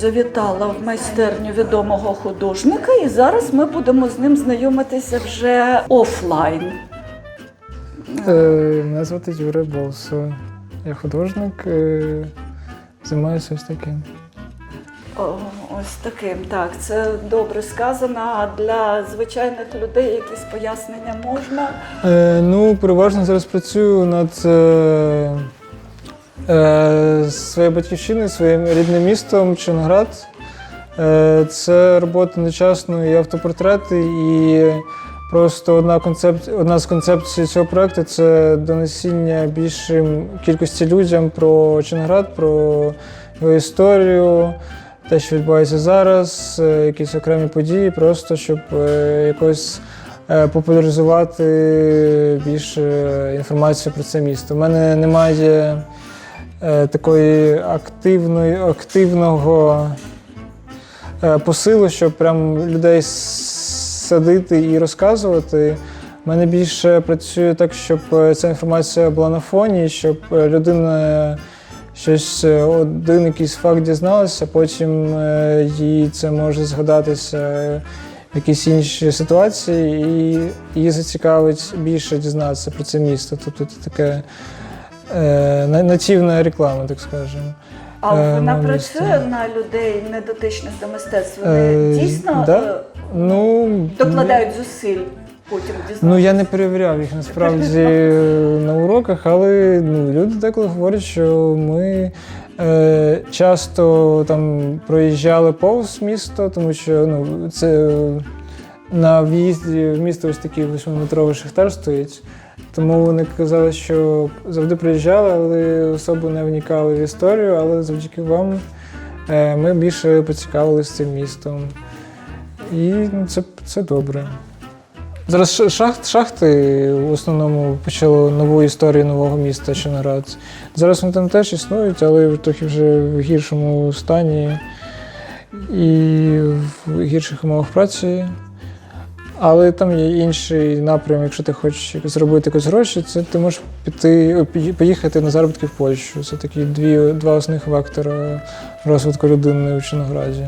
Завітала в майстерню відомого художника, і зараз ми будемо з ним знайомитися вже офлайн. Е, Мене звати Юрій Болсо. Я художник, е, займаюся ось таким. О, ось таким. Так, це добре сказано. А для звичайних людей якісь пояснення можна. Е, ну, переважно зараз працюю над е, е, своєю батьківщиною, своїм рідним містом Чонград. Е, це робота нечасної і автопортрети, і просто одна, концеп... одна з концепцій цього проєкту це донесіння більшим кількості людям про Чонград, про його історію, те, що відбувається зараз, е, якісь окремі події, просто щоб е, якось е, популяризувати більше інформацію про це місто. У мене немає е, такої активної, активного е, посилу, щоб прям людей садити і розказувати. У мене більше працює так, щоб е, ця інформація була на фоні, щоб е, людина щось, е, один якийсь факт дізналася, потім е, їй це може згадатися в якійсь іншій ситуації, і її зацікавить більше дізнатися про це місто. Тобто це таке е, нативна реклама, так скажемо. А Е, вона на працює на людей недотичних до мистецтва. Вони Е, дійсно да. е, Ну, докладають зусиль потім дізнатися. Ну я не перевіряв їх насправді на уроках, але ну, люди деколи говорять, що ми е, часто там проїжджали повз місто, тому що ну, це е, на в'їзді в місто ось такий восьмиметровий шахтар стоїть. Тому вони казали, що завжди приїжджали, але особо не вникали в історію, але завдяки вам е, ми більше поцікавилися цим містом. І це, це добре. Зараз шахт, шахти в основному почали нову історію нового міста Чорноград. Зараз вони там теж існують, але трохи вже в гіршому стані і в гірших умовах праці. Але там є інший напрям, якщо ти хочеш зробити якось гроші, це ти можеш піти, поїхати на заробітки в Польщу. Це такі дві, два основних вектора розвитку людини у Чорнограді.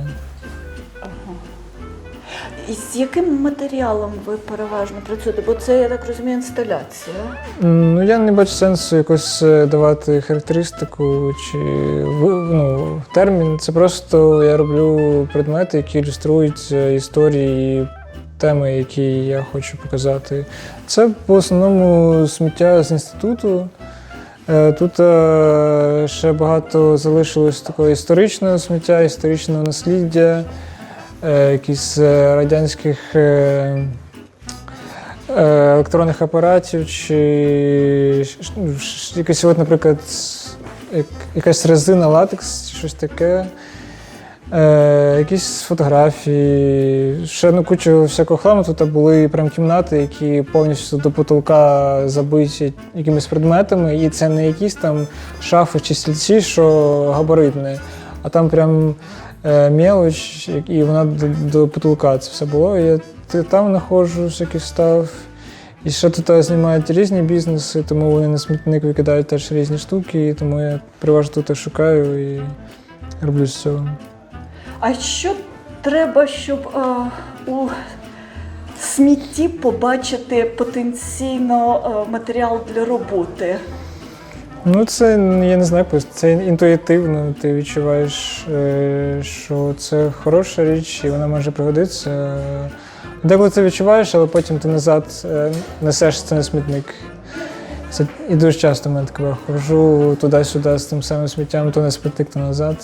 І з яким матеріалом ви переважно працюєте? Бо це, я так розумію, інсталяція. Ну, я не бачу сенсу якось е, давати характеристику чи ну, термін. Це просто я роблю предмети, які ілюструють е, історії теми, які я хочу показати. Це в основному сміття з інституту. Е, Тут е, ще багато залишилось такого історичного сміття, історичного насліддя, е, якісь радянських. електронних апаратів, чи от, наприклад, якась резина, латекс, щось таке. Е, якісь фотографії, ще ну, кучу всякого хламу. Тут були прям кімнати, які повністю до потолка забиті якимись предметами, і це не якісь там шафи чи стільці, що габаритні, а там прям е, мелоч, і вона до, до потолка це все було. Я там знаходжу всякий став. І ще тут знімають різні бізнеси, тому вони на смітник викидають теж різні штуки, і тому я переважно тут шукаю і роблю з цього. А що треба, щоб е, у смітті побачити потенційно е, матеріал для роботи? Ну, це я не знаю, це інтуїтивно. Ти відчуваєш, е, що це хороша річ, і вона може пригодитися. Деколи це відчуваєш, але потім ти назад несеш це на смітник. Це і дуже часто мене таке хожу туди-сюди з тим самим сміттям, то на смітник, то назад.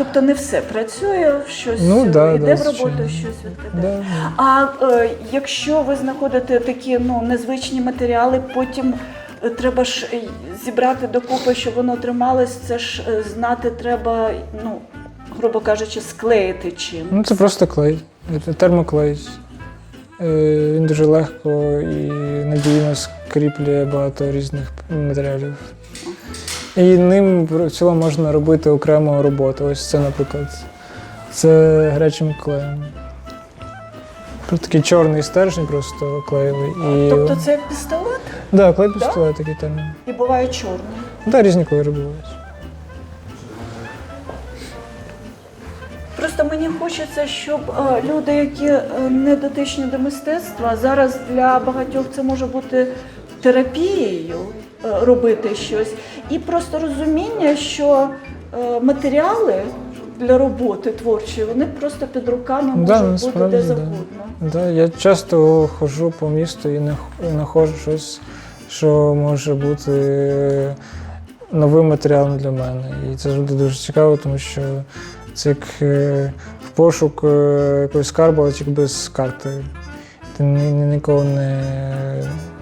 Тобто не все працює, щось Ну, да, йде да, в роботу, звичайно. щось відкидає. Да. А е, якщо ви знаходите такі ну, незвичні матеріали, потім е, треба ж е, зібрати докупи, щоб воно трималось, це ж е, знати треба, ну, грубо кажучи, склеїти чим. Ну, це просто клей, Це термоклей. Він дуже легко і надійно скріплює багато різних матеріалів. І ним в цілому можна робити окрему роботу. Ось це, наприклад, це гарячим клеєм. Такий чорний стержень, просто клеєвий. І... Тобто це пістолет да, клей пістолет такий термін. і буває чорний. Да, різні кольори бувають. просто мені хочеться, щоб е, люди, які е, не дотичні до мистецтва, зараз для багатьох це може бути терапією е, робити щось, і просто розуміння, що е, матеріали для роботи творчої вони просто під руками Да, можуть бути де да. завгодно. Да, я часто ходжу по місту і знаходжу щось, що може бути новим матеріалом для мене. І це завжди дуже цікаво, тому що це як е, в пошук е, якогось скарбу, але тільки без карти. Ти ні, ні- ніколи не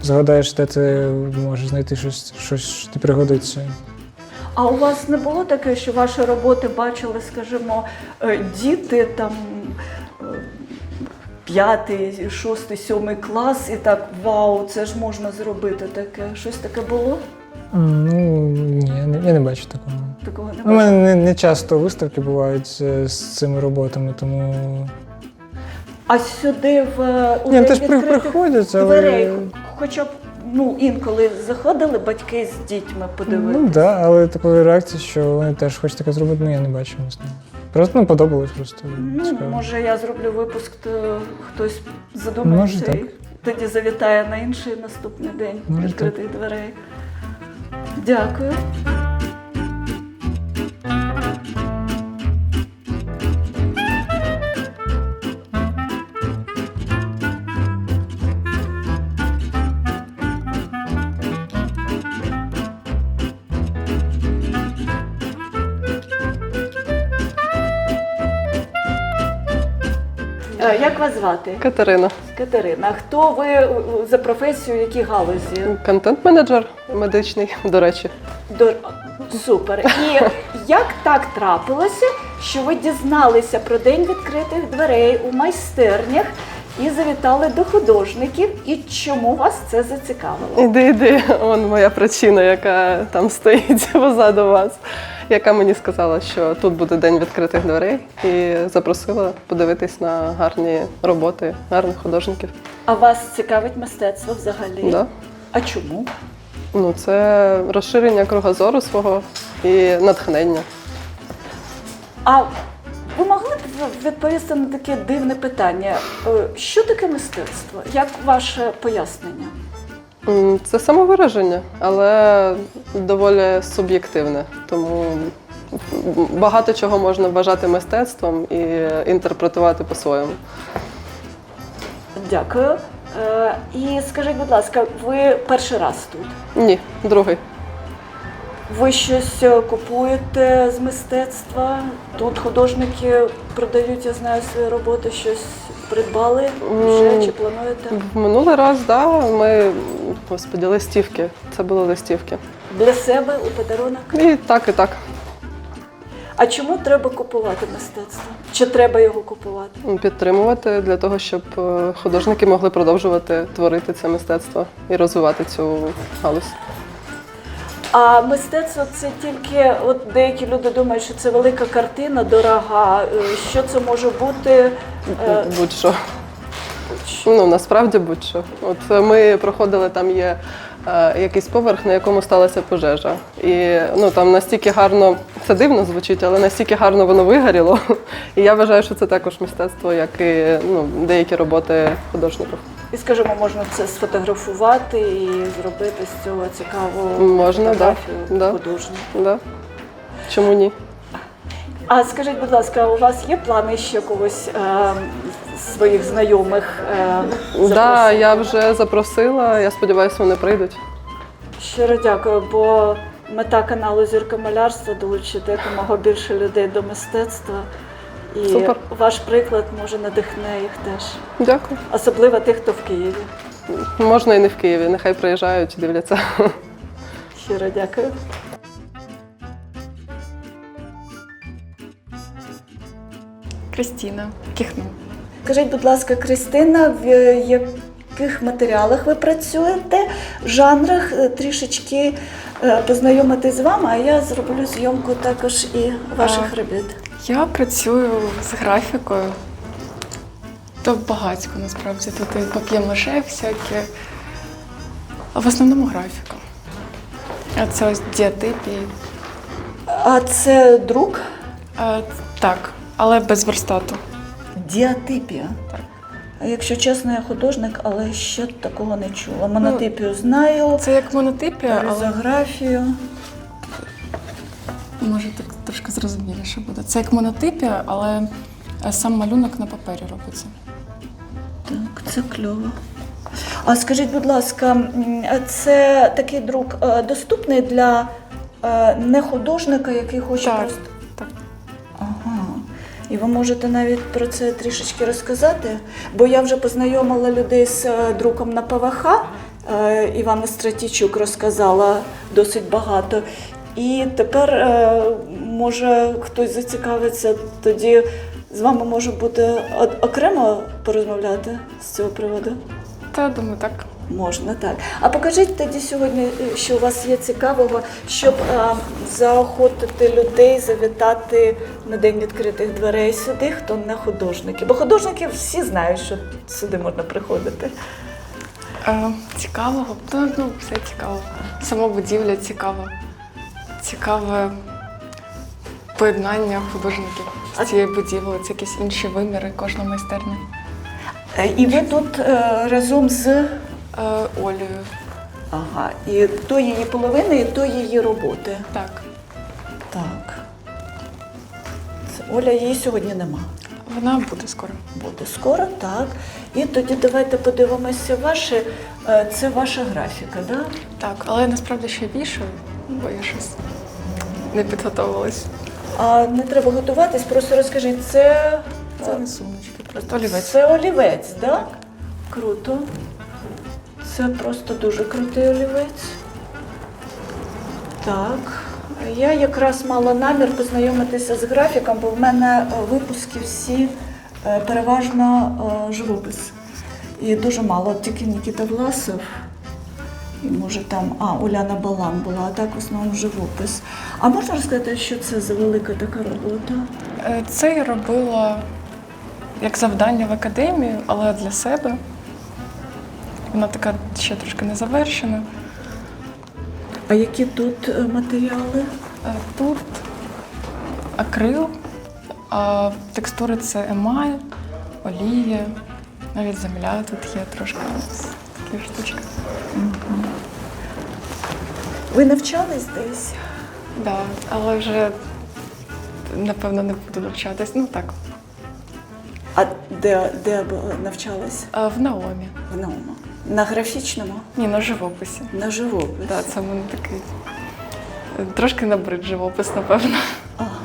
згадаєш, де ти можеш знайти щось, щось що тобі пригодиться. А у вас не було таке, що ваші роботи бачили, скажімо, е, діти там е, п'ятий, шостий, сьомий клас, і так вау, це ж можна зробити таке. Щось таке було? Ну ні, я не, я не бачу такого. Такого не Ну, У мене не, не часто виставки бувають е, з цими роботами, тому А сюди в у Ні, теж при- відкритих приходять, але- дверей, хоча б ну інколи заходили батьки з дітьми подивитися. ну так, да, але такої реакції, що вони теж хочуть таке зробити, ну я не бачив, не знаю. Просто ну, подобалось просто. Ну, цікаво. може, я зроблю випуск, то хтось задумається Може, і тоді завітає на інший наступний день Може, відкритих дверей. Дякую. Вас звати? Катерина, Катерина, хто ви за професію, які галузі? контент-менеджер медичний, до речі. До... Супер. І як так трапилося, що ви дізналися про день відкритих дверей у майстернях і завітали до художників? І чому вас це зацікавило? Іди, іди, он моя причина, яка там стоїть позаду вас, яка мені сказала, що тут буде день відкритих дверей, і запросила подивитись на гарні роботи, гарних художників. А вас цікавить мистецтво взагалі? Да. А чому? Ну, це розширення кругозору свого і натхнення. А ви могли б відповісти на таке дивне питання? Е, Що таке мистецтво? Як ваше пояснення? Це самовираження, але доволі суб'єктивне. Тому багато чого можна вважати мистецтвом і інтерпретувати по-своєму. Дякую. Е, І скажіть, будь ласка, ви перший раз тут? Ні, другий. Ви щось е, купуєте з мистецтва? Тут художники продають, я знаю, свої роботи, щось придбали вже чи плануєте? В минулий раз, да, ми господи, листівки. Це були листівки. Для себе у подарунок? І так, і так. А чому треба купувати мистецтво? Чи треба його купувати? Підтримувати для того, щоб е, художники могли продовжувати творити це мистецтво і розвивати цю галузь. А мистецтво це тільки, от деякі люди думають, що це велика картина, дорога. Е, Що це може бути? Е, Будь-що. Ну, насправді будь-що. От е, ми проходили, там є е, якийсь поверх, на якому сталася пожежа. І ну, там настільки гарно, це дивно звучить, але настільки гарно воно вигоріло. І я вважаю, що це також мистецтво, як і ну, деякі роботи художників. І скажімо, можна це сфотографувати і зробити з цього цікаву Можна, фотографію да. художню. Да? Чому ні? А скажіть, будь ласка, у вас є плани ще когось е, своїх знайомих? Е, да, я вже запросила, я сподіваюся, вони прийдуть. Щиро дякую, бо мета каналу Зірка малярства долучити якомога більше людей до мистецтва. І Супер. ваш приклад може надихне їх теж, Дякую. особливо тих, хто в Києві. Можна і не в Києві, нехай приїжджають, дивляться. Щиро дякую. Кристина Кіхну. Скажіть, будь ласка, Кристина, в яких матеріалах ви працюєте, жанрах е, трішечки е, познайомитись з вами, а я зроблю зйомку також і ваших робіт. Я працюю з графікою. То багатько насправді тут і пап'є-маше всяке. А в основному графіка. А це ось діатипії. А це друк? А, так, Але без верстату. Діатипія. Так. Якщо чесно, я художник, але ще такого не чула. Монотипію знаю, Це як монотипія, але ризографію. може так трошки зрозуміліше буде. Це як монотипія, але е, сам малюнок на папері робиться. Так, це кльово. А скажіть, будь ласка, це такий друк е, доступний для е, нехудожника, який хоче Так. просто. Так. Ага. І ви можете навіть про це трішечки розказати? Бо я вже познайомила людей з друком на ПВХ. Івана Стратічук розказала досить багато. І тепер, може, хтось зацікавиться, тоді з вами може бути окремо порозмовляти з цього приводу? Та думаю, так. Можна так. А покажіть тоді сьогодні, е, що у вас є цікавого, щоб е, заохотити людей завітати на день відкритих дверей сюди, хто не художники. Бо художники всі знають, що сюди можна приходити. Е, цікавого. Ну, все цікаво. Сама будівля цікава. Цікаве поєднання художників з цією будівлею. Це якісь інші виміри кожної майстерні. Е, І ви тут е, разом з Е, Олею. ага, і то її половини, і то її роботи. Так. Так. Це Оля, її сьогодні нема. Вона буде скоро. Буде скоро, так. І тоді давайте подивимося ваше. е, Це ваша графіка, да? Так, але я насправді ще вішаю, бо я щось не підготовилась. А не треба готуватись, просто розкажіть, це, Це не сумочки, просто олівець. це олівець, да? так? Круто. Це просто дуже крутий олівець. Так. Я якраз мала намір познайомитися з графіком, бо в мене е, випуски всі е, переважно е, живопис. І дуже мало, тільки Нікіта Власов. І може там, а, Уляна Балан була, а так в основному живопис. А можна розказати, що це за велика така робота? Е, Це я робила як завдання в академію, але для себе. Вона така ще трошки не завершена. А які тут е, матеріали? Е, Тут акрил, а текстури це емаль, олія, навіть земля тут є трошки такі штучки. Ви навчались десь? Да, але вже напевно не буду навчатись. Ну так, А де, де б навчались? Е, в Наомі. В Науму? На графічному? Ні, на живописі. На живопис? Да, це мене такий трошки набрид живопис, напевно. Ага.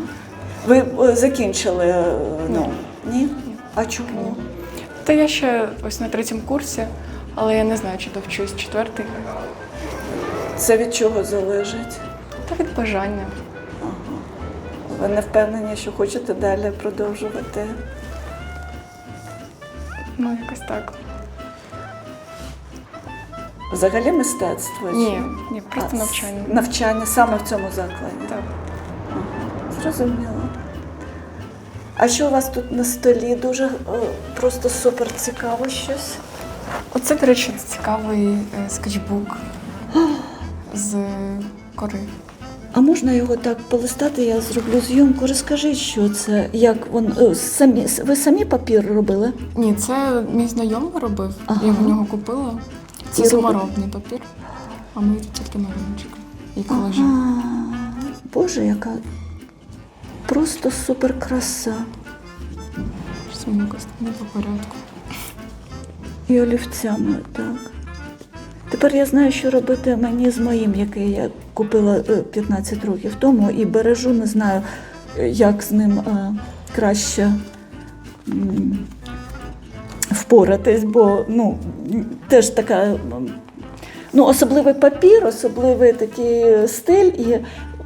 Ви е, закінчили ну, ні? А чому? Та я ще ось на третьому курсі, але я не знаю, чи довчусь четвертий. Це від чого залежить? Та від бажання. Ви не впевнені, що хочете далі продовжувати? Ну, якось так. Взагалі мистецтво? чи- Ні, ні, просто А, навчання. Навчання саме в цьому закладі. Так. Зрозуміло. А що у вас тут на столі? Дуже е, просто супер цікаво щось. Оце, до речі, цікавий е, скетчбук з кори. А можна його так полистати? Я зроблю зйомку. Розкажіть, що це, як вон е, самі ви самі папір робили? Ні, це мій знайомий робив. Ага. Я в нього купила. Це саморобний папір, а ми тільки малюночок. І колажі. А, Боже, яка просто супер краса. Мені не по порядку. І олівцями, так. Тепер я знаю, що робити мені з моїм, який я купила е, 15 років тому, і бережу, не знаю, е, як з ним е, краще впоратись, бо ну, теж така. Ну, особливий папір, особливий такий стиль, і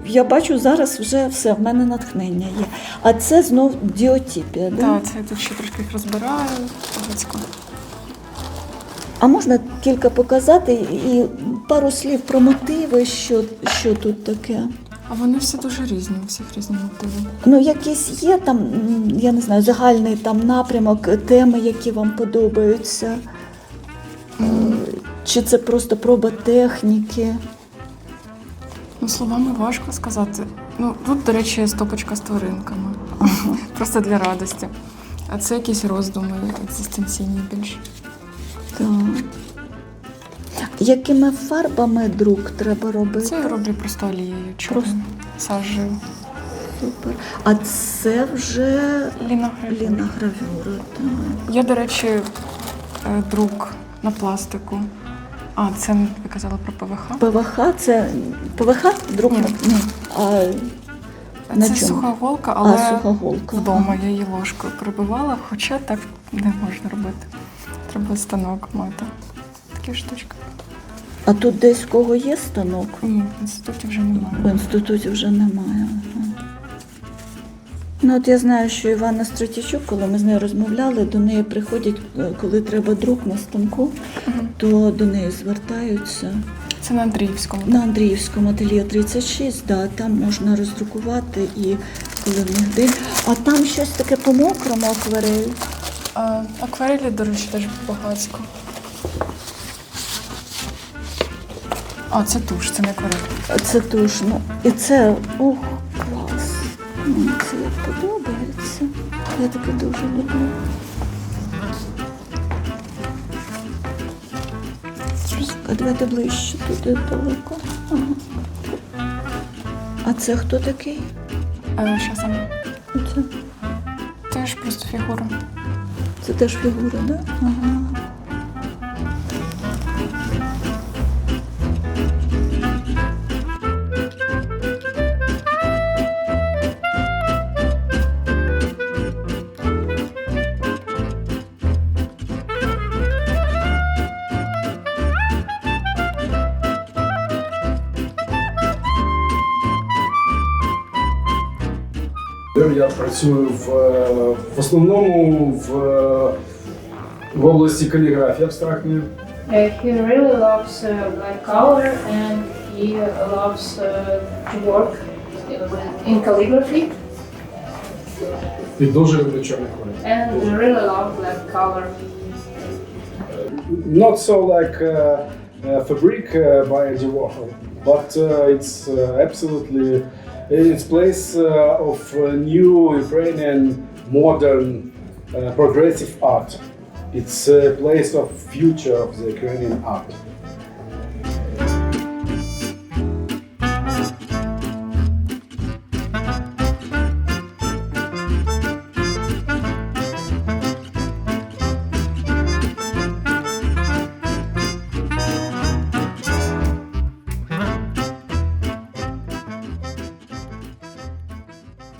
я бачу зараз вже все, в мене натхнення є. А це знов діотіпія. Да? Так, це я тут ще трошки розбираю. А можна кілька показати і пару слів про мотиви, що, що тут таке? А вони всі дуже різні, у всіх різні мотиви. Ну, якісь є там, я не знаю, загальний там напрямок, теми, які вам подобаються. Е, Чи це просто проба техніки? Ну, словами важко сказати. Ну, тут, до речі, стопочка з тваринками. Просто для радості. А це якісь роздуми екзистенційні більш. Так. Якими фарбами друк треба робити? Це я роблю просто олією чорною. Сажею. Супер. А це вже ліногравюра. Так. Є, до речі, е, друк на пластику. А, це ви казали про ПВХ. ПВХ це ПВХ друк? Ні. Ні. А, на Це чому? суха голка, але а суха голка. вдома я її ложкою прибивала, хоча так не можна робити. Треба станок мати. Такі штучки. А тут десь в кого є станок? Ні, в інституті вже немає. В інституті вже немає. Ну, от я знаю, що Івана Стратічук, коли ми з нею розмовляли, до неї приходять, е, коли треба друк на станку, то до неї звертаються. Це на Андріївському. На Андріївському ательє 36, да, там можна роздрукувати і коли в них день. А там щось таке по мокрому акварель. А, акварелі, до речі, теж багатсько. А, це туш, це не акварель. Це туш, ну, і це, ох, клас. Мені це подобається. Я таке дуже люблю. А давайте ближче туди далеко. Ага. А це хто такий? А, що саме? Оце, Теж просто фігура. Це теж фігура, так? Да? Ага. Я працюю в, е, в основному в, е, в області каліграфії абстрактної. Uh, he really loves uh, black color and he loves uh, to work in calligraphy І дуже люблю чорний колір. and really love black color. Not so like uh, uh, Fabric uh, by Andy Warhol, but uh, it's uh, absolutely it's place uh, of uh, new Ukrainian modern uh, progressive art. It's a place of future of the Ukrainian art.